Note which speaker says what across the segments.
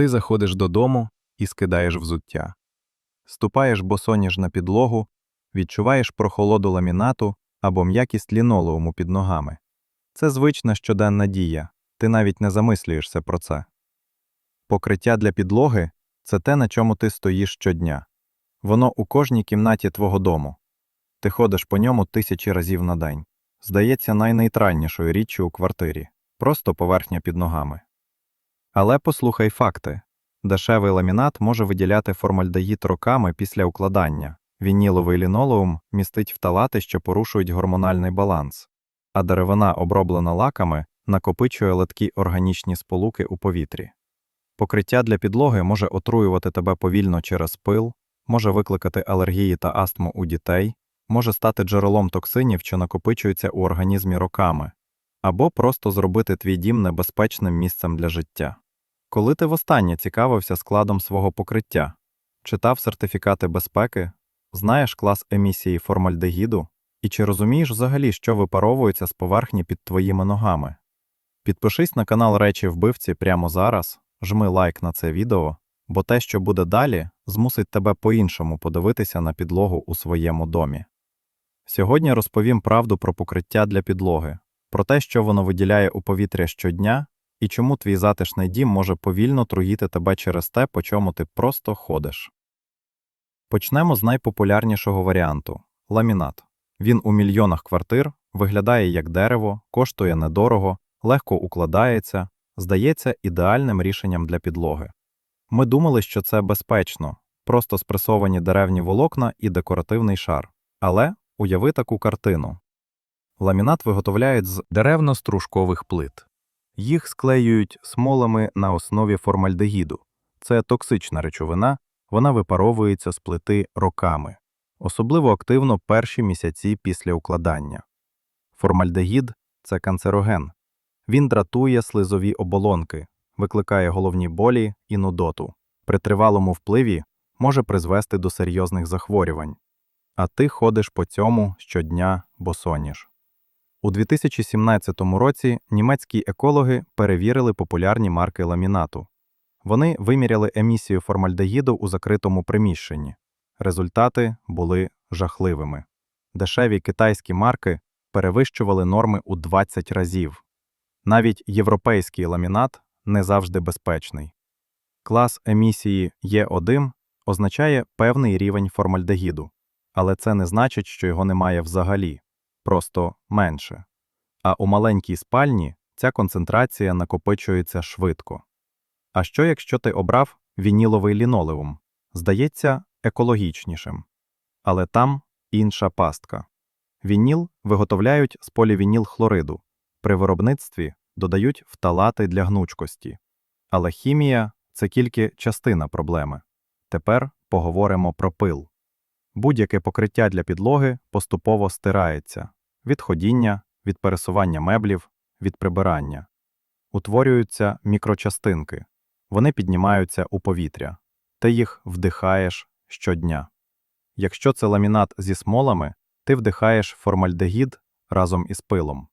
Speaker 1: Ти заходиш додому і скидаєш взуття. Ступаєш босоніж на підлогу, відчуваєш прохолоду ламінату або м'якість лінолеуму під ногами. Це звична щоденна дія, ти навіть не замислюєшся про це. Покриття для підлоги це те, на чому ти стоїш щодня. Воно у кожній кімнаті твого дому. Ти ходиш по ньому тисячі разів на день. Здається найнейтральнішою річчю у квартирі, просто поверхня під ногами. Але послухай факти. Дешевий ламінат може виділяти формальдегід роками після укладання. Вініловий лінолеум містить фталати, що порушують гормональний баланс, а деревина, оброблена лаками, накопичує литкі органічні сполуки у повітрі. Покриття для підлоги може отруювати тебе повільно через пил, може викликати алергії та астму у дітей, може стати джерелом токсинів, що накопичуються у організмі роками, або просто зробити твій дім небезпечним місцем для життя. Коли ти востаннє цікавився складом свого покриття, читав сертифікати безпеки, знаєш клас емісії формальдегіду, і чи розумієш взагалі, що випаровується з поверхні під твоїми ногами? Підпишись на канал Речі Вбивці прямо зараз, жми лайк на це відео, бо те, що буде далі, змусить тебе по-іншому подивитися на підлогу у своєму домі. Сьогодні розповім правду про покриття для підлоги, про те, що воно виділяє у повітря щодня і чому твій затишний дім може повільно труїти тебе через те, по чому ти просто ходиш. Почнемо з найпопулярнішого варіанту ламінат. Він у мільйонах квартир, виглядає як дерево, коштує недорого, легко укладається, здається ідеальним рішенням для підлоги. Ми думали, що це безпечно, просто спресовані деревні волокна і декоративний шар. Але уяви таку картину. Ламінат виготовляють з деревно-стружкових плит. Їх склеюють смолами на основі формальдегіду. Це токсична речовина, вона випаровується з плити роками, особливо активно перші місяці після укладання. Формальдегід це канцероген. Він дратує слизові оболонки, викликає головні болі і нудоту. При тривалому впливі може призвести до серйозних захворювань. А ти ходиш по цьому щодня босоніж. У 2017 році німецькі екологи перевірили популярні марки ламінату. Вони виміряли емісію формальдегіду у закритому приміщенні. Результати були жахливими. Дешеві китайські марки перевищували норми у 20 разів. Навіть європейський ламінат не завжди безпечний. Клас емісії Е1 означає певний рівень формальдегіду, але це не значить, що його немає взагалі, просто менше. А у маленькій спальні ця концентрація накопичується швидко. А що якщо ти обрав вініловий лінолеум? Здається, екологічнішим. Але там інша пастка. Вініл виготовляють з полівінілхлориду. При виробництві додають фталати для гнучкості. Але хімія це тільки частина проблеми. Тепер поговоримо про пил. Будь-яке покриття для підлоги поступово стирається від ходіння, від пересування меблів, від прибирання. Утворюються мікрочастинки. Вони піднімаються у повітря. Ти їх вдихаєш щодня. Якщо це ламінат зі смолами, ти вдихаєш формальдегід разом із пилом.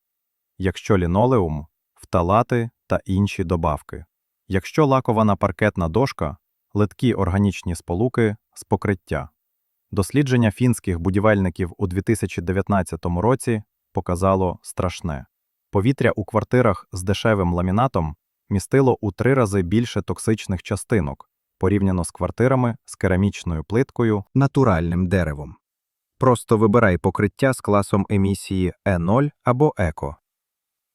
Speaker 1: Якщо лінолеум фталати та інші добавки. Якщо лакована паркетна дошка, литкі органічні сполуки з покриття. Дослідження фінських будівельників у 2019 році показало страшне. Повітря у квартирах з дешевим ламінатом містило у три рази більше токсичних частинок порівняно з квартирами з керамічною плиткою
Speaker 2: натуральним деревом. Просто вибирай покриття з класом емісії Е0 або Еко.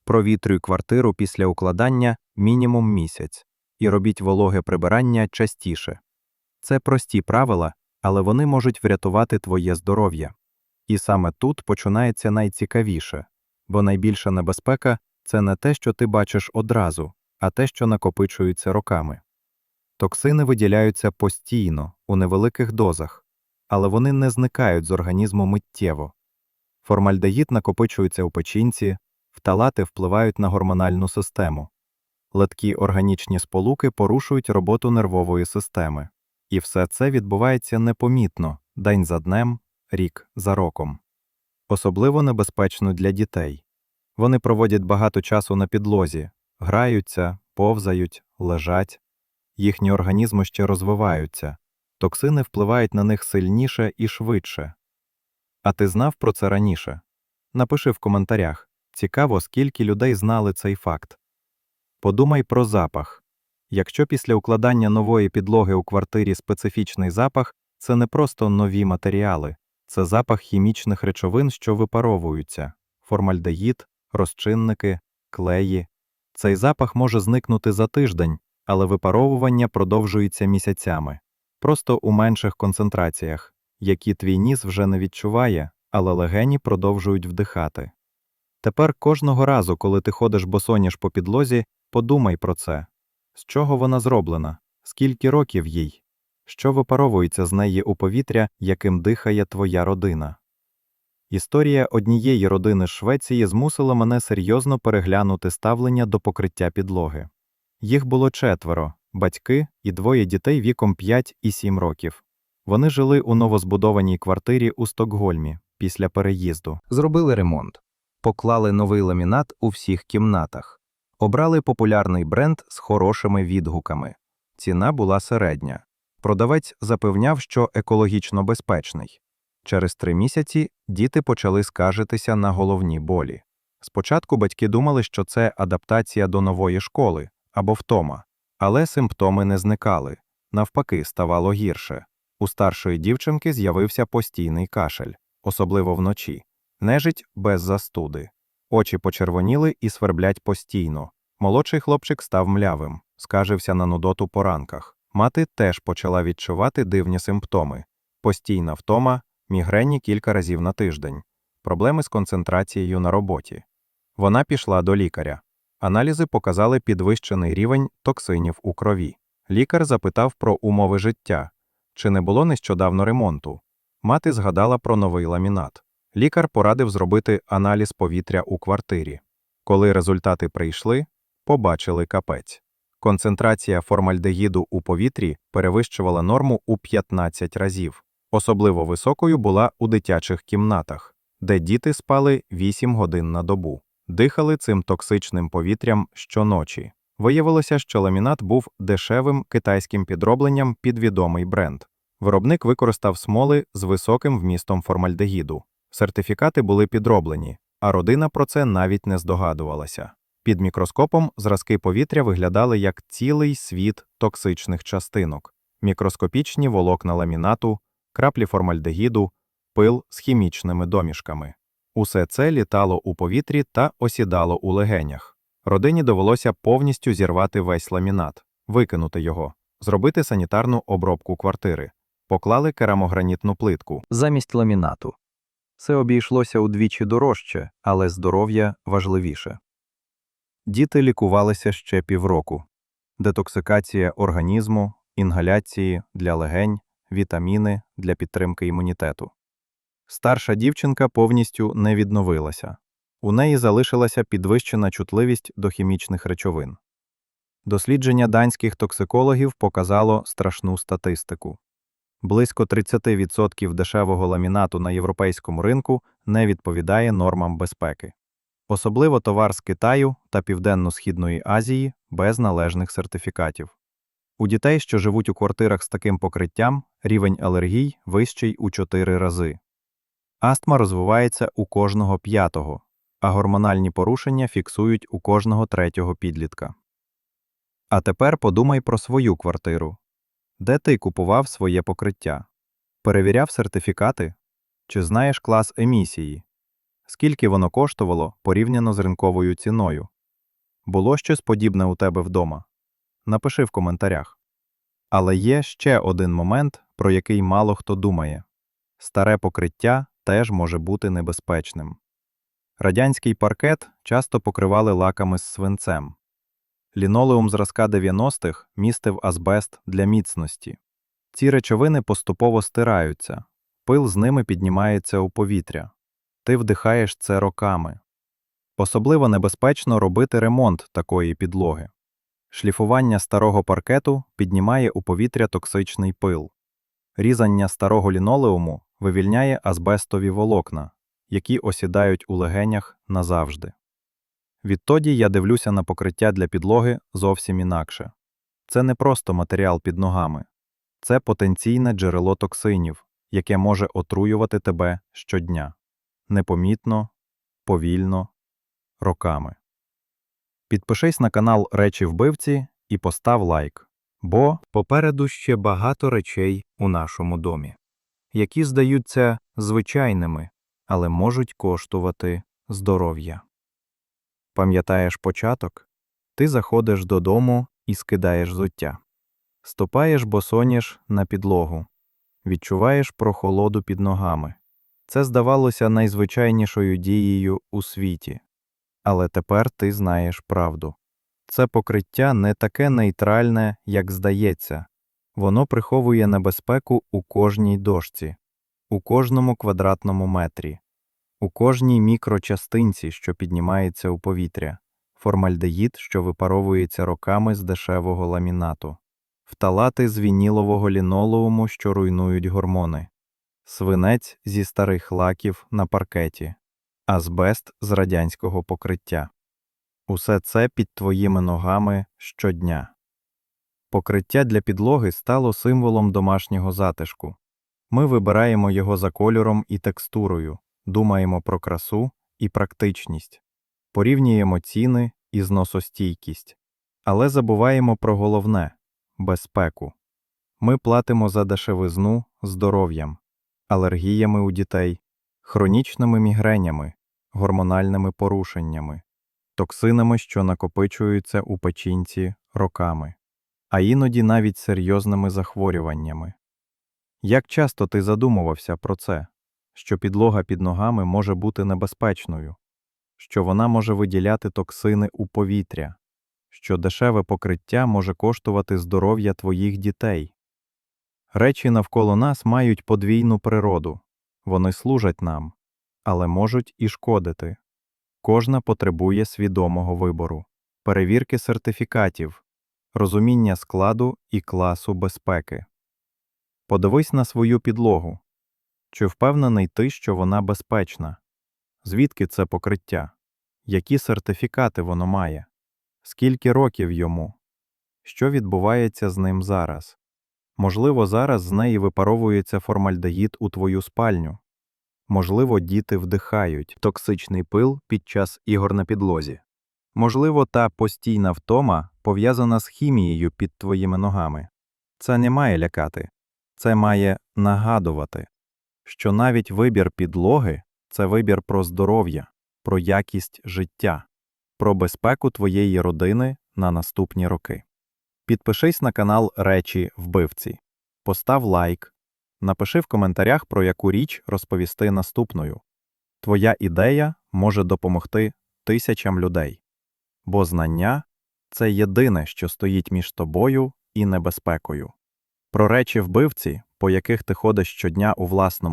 Speaker 2: Провітрюй квартиру після укладання мінімум місяць і робіть вологе прибирання частіше. Це прості правила, але вони можуть врятувати твоє здоров'я. І саме тут починається найцікавіше, бо найбільша небезпека це не те, що ти бачиш одразу, а те, що накопичується роками. Токсини виділяються постійно, у невеликих дозах, але вони не зникають з організму миттєво. Формальдегід накопичується у печінці, фталати впливають на гормональну систему. Литкі органічні сполуки порушують роботу нервової системи. І все це відбувається непомітно, день за днем, рік за роком. Особливо небезпечно для дітей. Вони проводять багато часу на підлозі, граються, повзають, лежать. їхні організми ще розвиваються, токсини впливають на них сильніше і швидше. А ти знав про це раніше? Напиши в коментарях. Цікаво, скільки людей знали цей факт. Подумай про запах. Якщо після укладання нової підлоги у квартирі специфічний запах, це не просто нові матеріали, це запах хімічних речовин, що випаровуються формальдегід, розчинники, клеї. Цей запах може зникнути за тиждень, але випаровування продовжується місяцями, просто у менших концентраціях, які твій ніс вже не відчуває, але легені продовжують вдихати. Тепер кожного разу, коли ти ходиш босоніж по підлозі, подумай про це. З чого вона зроблена? Скільки років їй? Що випаровується з неї у повітря, яким дихає твоя родина? Історія однієї родини Швеції змусила мене серйозно переглянути ставлення до покриття підлоги. Їх було четверо батьки і двоє дітей віком 5 і 7 років. Вони жили у новозбудованій квартирі у Стокгольмі після переїзду. Зробили ремонт, поклали новий ламінат у всіх кімнатах, обрали популярний бренд з хорошими відгуками. Ціна була середня. Продавець запевняв, що екологічно безпечний. Через три місяці діти почали скаржитися на головні болі. Спочатку батьки думали, що це адаптація до нової школи або втома, але симптоми не зникали. Навпаки, ставало гірше. У старшої дівчинки з'явився постійний кашель, особливо вночі, нежить без застуди. Очі почервоніли і сверблять постійно. Молодший хлопчик став млявим, скажився на нудоту по ранках. Мати теж почала відчувати дивні симптоми: постійна втома, мігрені кілька разів на тиждень, проблеми з концентрацією на роботі. Вона пішла до лікаря. Аналізи показали підвищений рівень токсинів у крові. Лікар запитав про умови життя, чи не було нещодавно ремонту. Мати згадала про новий ламінат. Лікар порадив зробити аналіз повітря у квартирі. Коли результати прийшли, побачили капець. Концентрація формальдегіду у повітрі перевищувала норму у 15 разів. Особливо високою була у дитячих кімнатах, де діти спали 8 годин на добу, дихали цим токсичним повітрям щоночі. Виявилося, що ламінат був дешевим китайським підробленням під відомий бренд. Виробник використав смоли з високим вмістом формальдегіду. Сертифікати були підроблені, а родина про це навіть не здогадувалася. Під мікроскопом зразки повітря виглядали як цілий світ токсичних частинок, мікроскопічні волокна ламінату, краплі формальдегіду, пил з хімічними домішками. Усе це літало у повітрі та осідало у легенях. Родині довелося повністю зірвати весь ламінат, викинути його, зробити санітарну обробку квартири, поклали керамогранітну плитку замість ламінату. Це обійшлося удвічі дорожче, але здоров'я важливіше. Діти лікувалися ще півроку. Детоксикація організму, інгаляції для легень, вітаміни для підтримки імунітету. Старша дівчинка повністю не відновилася. У неї залишилася підвищена чутливість до хімічних речовин. Дослідження данських токсикологів показало страшну статистику. Близько 30% дешевого ламінату на європейському ринку не відповідає нормам безпеки. Особливо товар з Китаю та Південно-Східної Азії без належних сертифікатів. У дітей, що живуть у квартирах з таким покриттям, рівень алергій вищий у 4 рази. Астма розвивається у кожного п'ятого, а гормональні порушення фіксують у кожного третього підлітка. А тепер подумай про свою квартиру. Де ти купував своє покриття? Перевіряв сертифікати? Чи знаєш клас емісії? Скільки воно коштувало порівняно з ринковою ціною? Було щось подібне у тебе вдома? Напиши в коментарях. Але є ще один момент, про який мало хто думає старе покриття теж може бути небезпечним. Радянський паркет часто покривали лаками з свинцем. Лінолеум зразка 90-х містив азбест для міцності. Ці речовини поступово стираються, пил з ними піднімається у повітря. Ти вдихаєш це роками. Особливо небезпечно робити ремонт такої підлоги. Шліфування старого паркету піднімає у повітря токсичний пил. Різання старого лінолеуму вивільняє азбестові волокна, які осідають у легенях назавжди. Відтоді я дивлюся на покриття для підлоги зовсім інакше.
Speaker 1: Це не просто матеріал під ногами. Це потенційне джерело токсинів, яке може отруювати тебе щодня. Непомітно, повільно, роками. Підпишись на канал Речі вбивці і постав лайк. Бо
Speaker 2: Попереду ще багато речей у нашому домі, які здаються звичайними, але можуть коштувати здоров'я.
Speaker 1: Пам'ятаєш початок? Ти заходиш додому і скидаєш зуття. Ступаєш босоніж на підлогу. Відчуваєш прохолоду під ногами. Це здавалося найзвичайнішою дією у світі. Але тепер ти знаєш правду. Це покриття не таке нейтральне, як здається. Воно приховує небезпеку у кожній дошці, у кожному квадратному метрі, у кожній мікрочастинці, що піднімається у повітря, формальдегід, що випаровується роками з дешевого ламінату, вталати з вінілового лінолеуму, що руйнують гормони, свинець зі старих лаків на паркеті, азбест з радянського покриття. Усе це під твоїми ногами щодня. Покриття для підлоги стало символом домашнього затишку. Ми вибираємо його за кольором і текстурою, думаємо про красу і практичність, порівнюємо ціни і зносостійкість, але забуваємо про головне безпеку. Ми платимо за дешевизну здоров'ям, алергіями у дітей, хронічними мігренями, гормональними порушеннями, токсинами, що накопичуються у печінці роками, а іноді навіть серйозними захворюваннями. Як часто ти задумувався про це, що підлога під ногами може бути небезпечною, що вона може виділяти токсини у повітря, що дешеве покриття може коштувати здоров'я твоїх дітей? Речі навколо нас мають подвійну природу, вони служать нам, але можуть і шкодити. Кожна потребує свідомого вибору, перевірки сертифікатів, розуміння складу і класу безпеки. Подивись на свою підлогу. Чи впевнений ти, що вона безпечна? Звідки це покриття? Які сертифікати воно має? Скільки років йому? Що відбувається з ним зараз? Можливо, зараз з неї випаровується формальдегід у твою спальню. Можливо, діти вдихають токсичний пил під час ігор на підлозі. Можливо, та постійна втома пов'язана з хімією під твоїми ногами. Це не має лякати, це має нагадувати, що навіть вибір підлоги це вибір про здоров'я, про якість життя, про безпеку твоєї родини на наступні роки. Підпишись на канал Речі Вбивці, постав лайк, напиши в коментарях, про яку річ розповісти наступною. Твоя ідея може допомогти тисячам людей, бо знання це єдине, що стоїть між тобою і небезпекою. Про речі вбивці, по яких ти ходиш щодня у власному